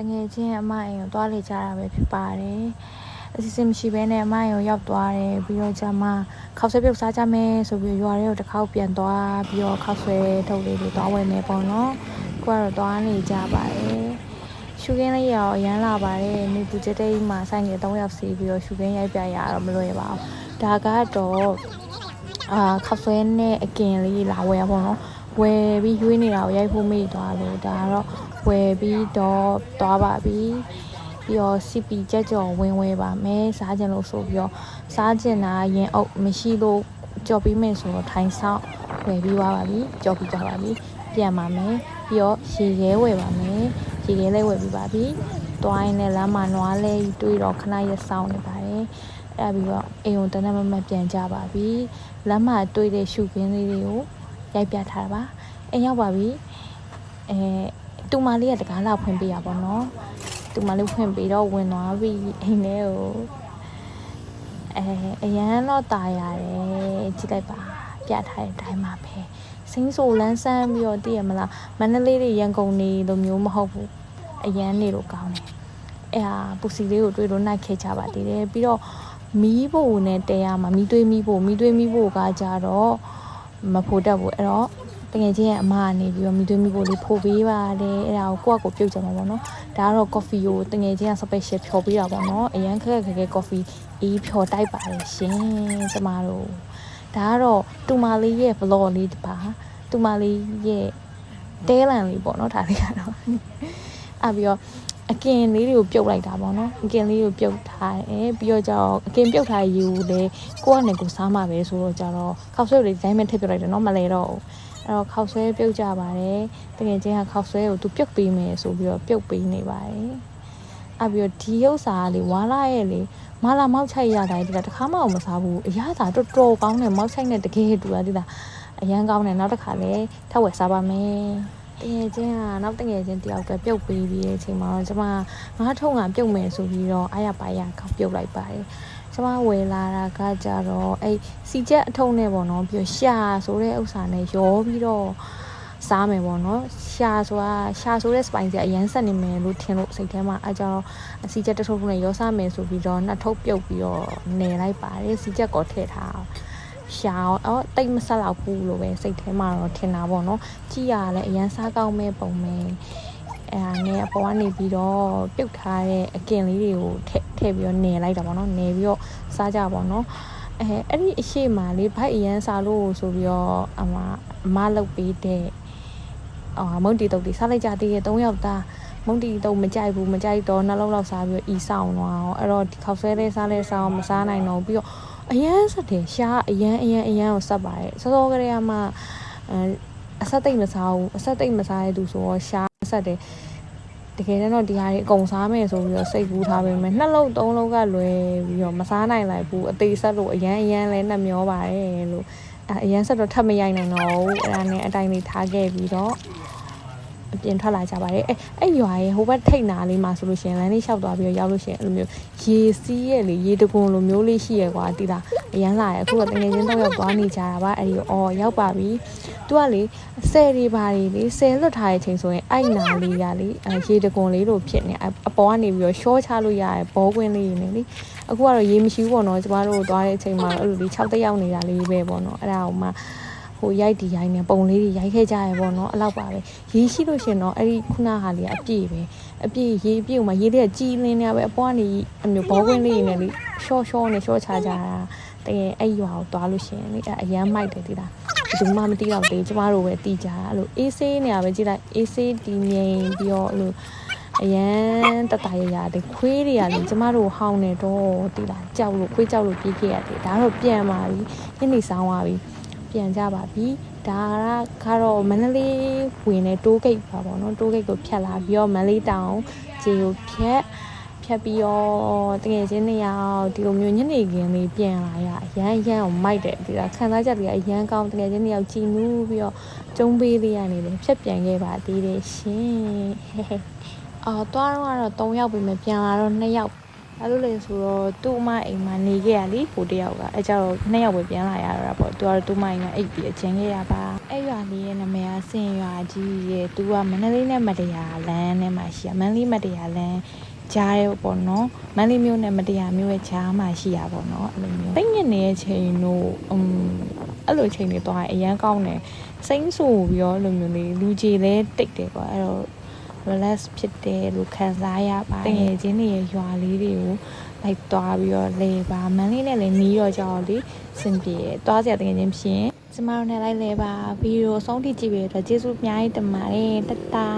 တငယ်ချင်းအမအိမ်ကိုသွားလေကြတာပဲဖြစ်ပါတယ်အစီအစဉ်မရှိဘဲနဲ့အမအိမ်ကိုရောက်သွားတယ်ပြီးတော့ကျမခောက်ဆွဲပြုတ်စားကြမယ်ဆိုပြီးရွာထဲကိုတစ်ခေါက်ပြန်သွားပြီးတော့ခောက်ဆွဲထုတ်လေးတွေသွားဝယ်မယ်ပေါ့နော်ကိုကတော့သွားနေကြပါတယ်ရှူကင်းလေးရောအရန်လာပါတယ်နေပူချက်တိတ်မှာဆိုင်ငယ်၃ယောက်စီးပြီးတော့ရှူကင်းရိုက်ပြရတော့မလွယ်ပါဘူးဒါကတော့အာခောက်ဆွဲနဲ့အကင်လေးလာဝယ်ရပါတော့ ဝယ်ပြီးရွေးနေတာကိုရိုက်ဖို့မိသွားလို့ဒါကတော့ဝယ်ပြီးတော့သွားပါပြီပြီးတော့ CP ကြက်ကြော်ဝင်ဝယ်ပါမယ်စားကြင်လို့ဆိုပြီးတော့စားကြင်တာရင်အုပ်မရှိလို့ကြော်ပြီးမယ်ဆိုတော့ထိုင်ဆောင်ဝယ်ပြီးသွားပါပြီကြော်ပြီးသွားပါပြီပြန်ပါမယ်ပြီးတော့ရေခဲဝယ်ပါမယ်ရေခဲလည်းဝယ်ပြီးပါပြီသွားရင်လည်းလမ်းမှာနွားလဲတွေးတော့ခဏရဆောင်နေပါတယ်အဲ့ပြီးတော့အိမ်ကိုတနက်မမတ်ပြန်ကြပါပြီလမ်းမှာတွေးတဲ့ရှုခင်းလေးတွေကို ရိုက်ပြထားတာပါအိမ်ရောက်ပါပြီအဲ တူမလေးကတကားလာဖွင့်ပေးရပါတော့တူမလေးဖွင့်ပေးတော့ဝင်သွားပြီအိမ်ထဲကိုအဲအရန်တော့ตายရတယ်ကြည့်လိုက်ပါပြထားတဲ့အတိုင်းပါပဲစင်းဆိုလန်းဆန်းပြီးတော့တည်ရမလားမန္တလေးတွေရန်ကုန်နေလိုမျိုးမဟုတ်ဘူးအရန်နေလို့ကောင်းတယ်အဲဟာပူစီလေးကိုတွေ့လို့နှိုက်ခဲ့ကြပါသေးတယ်ပြီးတော့မီးဖို့နဲ့တဲရမှာမီးသွေးမီးဖို့မီးသွေးမီးဖို့ကကြတော့ မဖို့တတ်ဘူးအဲ့တော့တကယ်ချင်းရဲ့အမကနေပြီးတော့မိသွေးမိဖို့လေးဖိုးပေးပါတယ်အဲ့ဒါကိုကိုယ့်အကိုပြုတ်ကြမှာပေါ့နော်ဒါကတော့ coffee ကိုတကယ်ချင်းက special ဖြော်ပေးတာပေါ့နော်အရန်ခက်ခက်ခဲခဲ coffee အေးဖြော်တိုက်ပါတယ်ရှင်ကျမတို့ဒါကတော့တူမလေးရဲ့ vlog လေးတစ်ပါတူမလေးရဲ့တဲလန်လေးပေါ့နော်ဒါလေးကတော့အဲ့ပြီးတော့ အကင်လေးတွေကိုပြုတ်လိုက်တာပေါ့နော်အကင်လေးကိုပြုတ်ထားတယ်ပြီးတော့ကျတော့အကင်ပြုတ်ထားရေကိုလည်းကိုယ့်အနေကိုစားမှာပဲဆိုတော့ကျတော့ခောက်ဆွဲလေးဒီဇိုင်းမဲ့ထည့်ပြလိုက်တယ်နော်မလဲတော့ဘူးအဲ့တော့ခောက်ဆွဲပြုတ်ကြပါတယ်တကယ်ချင်းကခောက်ဆွဲကိုသူပြုတ်ပေးမယ်ဆိုပြီးတော့ပြုတ်ပေးနေပါတယ်အဲ့ပြီးတော့ဒီဥစ္စာကလေဝါလာရဲ့လေမလာမောက်ချိုက်ရတိုင်းဒီကတခါမှမစားဘူးအရသာတော်တော်ကောင်းတယ်မောက်ချိုက်နဲ့တကယ်တူတာဒီလားအရန်ကောင်းတယ်နောက်တစ်ခါလဲထပ်ဝယ်စားပါမယ် တကယ်ချင်းကနောက်တကယ်ချင်းတယောက်ကပြုတ်ပေးပြီးတဲ့အချိန်မှာတော့ကျွန်မငါထုံးကပြုတ်မယ်ဆိုပြီးတော့အားရပါရခောက်ပြုတ်လိုက်ပါတယ်ကျမဝယ်လာတာကကြတော့အဲ့စီချက်အထုံးနဲ့ပေါ့နော်ပြီးတော့ရှာဆိုတဲ့ဥစ္စာနဲ့ရောပြီးတော့စားမယ်ပေါ့နော်ရှာဆိုတာရှာဆိုတဲ့ spice ကအရန်ဆက်နေမယ်လို့ထင်လို့စိတ်ထဲမှာအဲကြောင့်စီချက်တစ်ထုပ်နဲ့ရောစားမယ်ဆိုပြီးတော့နှစ်ထုပ်ပြုတ်ပြီးတော့နယ်လိုက်ပါတယ်စီချက်ကောထည့်ထား ရှာအော်တိတ်မဆက်တော့ဘူးလို့ပဲစိတ်ထဲမှာတော့ထင်တာပေါ့နော်ကြည့်ရလဲအရန်စားကောင်းမဲ့ပုံပဲအဲဒါနဲ့အပေါ်ကနေပြီးတော့ပြုတ်ထားတဲ့အကင်လေးတွေကိုထည့်ထည့်ပြီးတော့နယ်လိုက်တာပေါ့နော်နယ်ပြီးတော့စားကြပါတော့အဲအဲ့ဒီအရှိမလေးဘိုက်အရန်စားလို့ဆိုပြီးတော့အမအမလုတ်ပေးတဲ့အာမုန်တီတုတ်တီစားလိုက်ကြသေးရဲ့၃ယောက်သားမုန်တီတုတ်မကြိုက်ဘူးမကြိုက်တော့နှလုံးလောက်စားပြီးတော့အီဆောင်တော့အောင်အဲ့တော့ဒီခောက်ဆွဲလေးစားလေးစားအောင်မစားနိုင်တော့ဘူးပြီးတော့ အရန်ဆက်တယ်ရှားအရန်အရန်အရန်ကိုဆက်ပါတယ်စောစောကလေးကမှအဲအဆက်သိမ့်မစားဘူးအဆက်သိမ့်မစားရသူဆိုတော့ရှားဆက်တယ်တကယ်တမ်းတော့ဒီဟာတွေအကုန်စားမယ်ဆိုပြီးတော့စိတ်ကူးထားပေမဲ့နှစ်လုံးသုံးလုံးကလွယ်ပြီးတော့မစားနိုင်လိုက်ဘူးအသေးဆက်လို့အရန်အရန်လဲနှက်မျောပါတယ်လို့အဲအရန်ဆက်တော့ထပ်မရိုက်နိုင်တော့ဘူးအဲ့ဒါနဲ့အတိုင်းလေးထားခဲ့ပြီးတော့ အပြင်ထွက်လာကြပါတယ်အဲအဲ့ရွာရဲ့ဟိုဘက်ထိတ်နာလေးမှာဆိုလို့ရှိရင်လမ်းလေးလျှောက်သွားပြီးတော့ရောက်လို့ရှိရင်အဲ့လိုမျိုးရေစီးရဲ့လေရေတကွန်လိုမျိုးလေးရှိရကွာတိလားအရန်လာရဲ့အခုတော့တကယ်ချင်းတော့ရောက်သွားနေကြတာပါအဲ့ဒီအော်ရောက်ပါပြီသူကလေဆယ်တွေပါလေလေဆယ်လွတ်ထားတဲ့အချိန်ဆိုရင်အဲ့နာလေးကလေအဲရေတကွန်လေးလိုဖြစ်နေအအပေါ်ကနေပြီးတော့ရှော့ချလို့ရရဲ့ဘောကွင်းလေးနေလေအခုကတော့ရေမရှိဘူးပေါ့နော်ကျမတို့သွားတဲ့အချိန်မှာတော့အဲ့လိုလေး6တက်ရောက်နေတာလေးပဲပေါ့နော်အဲ့ဒါဟိုမှာ ဟိုရိုက်ဒီရိုက်နေပုံလေးတွေရိုက်ခဲ့ကြရပေါ့နော်အဲ့လောက်ပါပဲရေရှိလို့ရှင်တော့အဲ့ဒီခုနဟာလေးကအပြည့်ပဲအပြည့်ရေပြည့်မှာရေလေးကကြီးလင်းနေရပဲအပေါ်ကနေအမျိုးဘောကွင်းလေးနေလေရှော့ရှော့နေရှော့ချကြတာတကယ်အဲ့ရွာကိုသွားလို့ရှင်လေအဲ့အရန်မိုက်တယ်ဒီလားဘယ်သူမှမသိတော့သေးကျမတို့ပဲတီးကြတာအဲ့လိုအေးဆေးနေရပဲကြည့်လိုက်အေးဆေးတီငိမ်ပြီးတော့အဲ့လိုအရန်တတရရတဲ့ခွေးတွေကလေကျမတို့ဟောင်းနေတော့ဒီလားကြောက်လို့ခွေးကြောက်လို့ပြေးခဲ့ရတယ်ဒါတော့ပြန်ပါပြီညနေဆောင်သွားပြီ ပြန်ကြပါပြီဒါကကတော့မန္တလေးဝင်တဲ့တိုးဂိတ်ပါပေါ့နော်တိုးဂိတ်ကိုဖြတ်လာပြီးတော့မန္တလေးတောင်ခြေကိုဖြတ်ဖြတ်ပြီးတော့တကယ်ချင်းနေရအောင်ဒီလိုမျိုးညနေခင်းလေးပြန်လာရအရန်ရန်ကိုမိုက်တယ်ဒီကခံစားချက်တွေကအရန်ကောင်းတကယ်ချင်းနေရောက်ကြည်နူးပြီးတော့ကျုံးပေးလေးရနေတယ်ဖြတ်ပြန်ခဲ့ပါသေးတယ်ရှင်ဟဲ့ဟဲ့အော်သွားတော့ကတော့3ယောက်ပြီမယ်ပြန်လာတော့2ယောက် အဲ့လိုလေဆိုတော့သူ့အမအိမ်မှာနေခဲ့ရလीဟိုတယောက်ကအဲကြတော့နှစ်ယောက်ပဲပြန်လာရတာပေါ့သူကတော့သူ့မအိမ်မှာအိတ်ပြီးအကျဉ်ခဲ့ရပါအဲ့ရွာလေးရဲ့နာမည်ကစင်ရွာကြီးရဲ့သူကမန္တလေးနဲ့မတရားလမ်းထဲမှာရှိရမန္တလေးမတရားလမ်းကြားရဲပေါ့နော်မန္တလေးမြို့နဲ့မတရားမြို့ရဲ့ကြားမှာရှိရပေါ့နော်အဲ့လိုမျိုးတိတ်ညစ်နေတဲ့ချိန်တို့อืมအဲ့လိုချိန်တွေတော့အရန်ကောင်းတယ်စိမ့်ဆူပြီးတော့အဲ့လိုမျိုးလေးလူကြီးလဲတိတ်တယ်ကွာအဲ့တော့ relax ဖြစ်တယ်လို့ခံစားရပါတယ်တကယ်ချင်းတွေရဲ့ရွာလေးတွေကိုလိုက်သွားပြီးတော့လေပါမန်းလေးနဲ့လည်းနီးတော့ကြတော့လေစင်ပြေတယ်သွားစရာတကယ်ချင်းဖြစ်ရင်ကျမတို့နဲ့လိုက်လဲပါဗီဒီယိုအဆုံးထိကြည့်ပြီးတော့ကျေးဇူးအများကြီးတင်ပါတယ်တတ်တာ